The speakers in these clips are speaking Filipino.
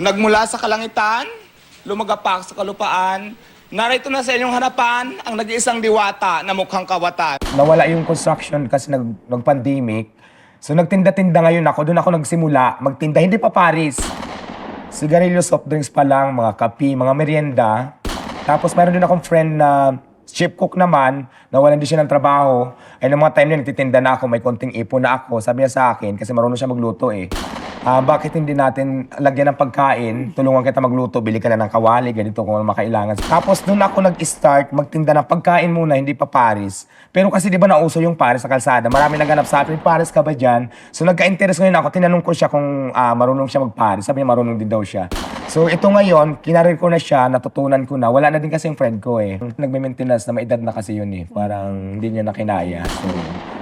Nagmula sa kalangitan, lumagapak sa kalupaan, narito na sa inyong harapan ang nag-iisang diwata na mukhang kawatan. Nawala yung construction kasi nag, nag-pandemic. So nagtinda-tinda ngayon ako. Doon ako nagsimula magtinda. Hindi pa Paris. Sigarilyo, soft drinks pa lang, mga kapi, mga merienda. Tapos meron din akong friend na chef cook naman, nawalan din siya ng trabaho. Ay nung mga time na nagtitinda na ako, may konting ipon na ako. Sabi niya sa akin, kasi marunong siya magluto eh. Ah, bakit hindi natin lagyan ng pagkain, tulungan kita magluto, bili ka na ng kawali, ganito kung ano makailangan. Tapos doon ako nag-start magtinda ng pagkain muna, hindi pa Paris. Pero kasi di ba nauso yung Paris sa kalsada, marami naghanap sa akin, Paris ka ba dyan? So nagka-interest ngayon ako, tinanong ko siya kung ah, marunong siya mag-Paris. Sabi niya marunong din daw siya. So ito ngayon, kinarir ko na siya, natutunan ko na. Wala na din kasi yung friend ko eh. Nagme-maintenance na may edad na kasi yun eh. Parang hindi niya na kinaya. So,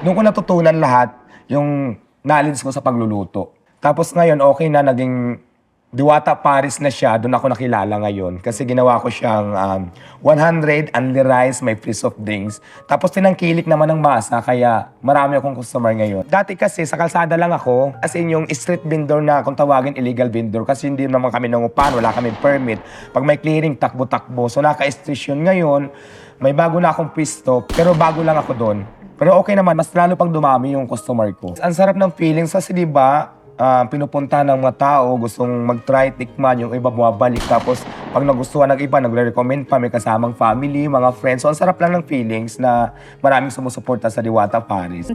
doon ko natutunan lahat yung knowledge ko sa pagluluto. Tapos ngayon, okay na, naging Diwata Paris na siya, doon ako nakilala ngayon. Kasi ginawa ko siyang um, 100 only rice, may free soft drinks. Tapos tinangkilik naman ng masa, kaya marami akong customer ngayon. Dati kasi sa kalsada lang ako, as in yung street vendor na kung tawagin illegal vendor, kasi hindi naman kami nangupan, wala kami permit. Pag may clearing, takbo-takbo. So naka-station ngayon, may bago na akong pisto, pero bago lang ako doon. Pero okay naman, mas lalo pang dumami yung customer ko. Ang sarap ng feelings kasi di ba, ah, pinupunta ng mga tao, gustong mag-try, tikman, yung iba bumabalik. Tapos, pag nagustuhan ng iba, nagre-recommend pa, may kasamang family, mga friends. So, ang sarap lang ng feelings na maraming sumusuporta sa Diwata Paris.